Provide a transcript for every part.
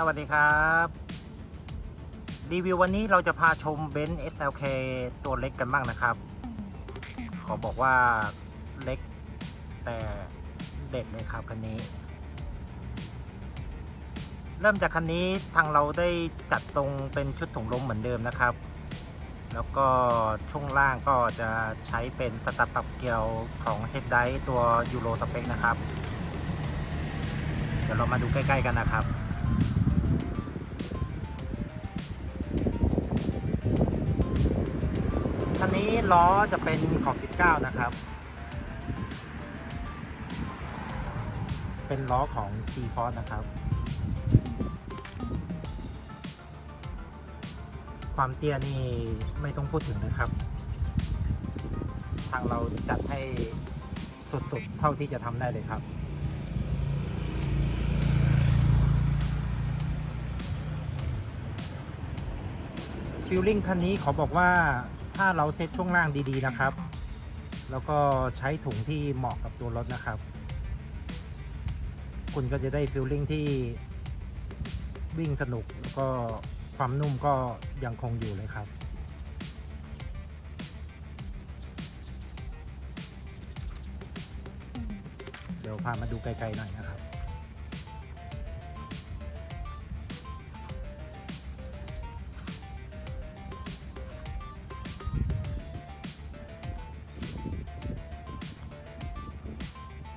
สวัสดีครับ รีวิววันนี้เราจะพาชมเบนซ์ SLK ตัวเล็กกันบ้างนะครับ ขอบอกว่าเล็กแต่เด็ดเลยครับคันนี้ เริ่มจากคันนี้ทางเราได้จัดทรงเป็นชุดถุงลมเหมือนเดิมนะครับ แล้วก็ช่วงล่างก็จะใช้เป็นสตับปรับเกลียวของ Head d i ตัวยูโรสเปคนะครับ เดี๋ยวเรามาดูใกล้ ๆ กันนะครับ คันนี้ล้อจะเป็นของ19 นะครับ เป็นล้อของ G-Force นะครับ ความเตี้ยนี่ไม่ต้องพูดถึงนะครับ ทางเราจัดให้สุดๆ เท่าที่จะทำได้เลยครับฟิลลิ่งคันนี้ขอบอกว่า ถ้าเราเซ็ตช่วงล่างดีๆนะครับ แล้วก็ใช้ถุงที่เหมาะกับตัวรถนะครับ คุณก็จะได้ฟิลลิ่งที่วิ่งสนุกแล้วก็ความนุ่มก็ยังคงอยู่เลยครับ เดี๋ยวพามาดูไกลๆหน่อยนะครับ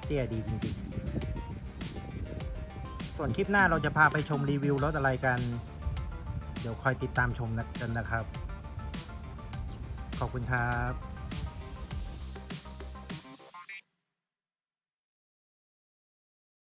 เตี้ยดีจริงๆ ส่วนคลิปหน้าเราจะพาไปชมรีวิวรถอะไรกัน เดี๋ยวคอยติดตามชมกันนะครับ ขอบคุณครับ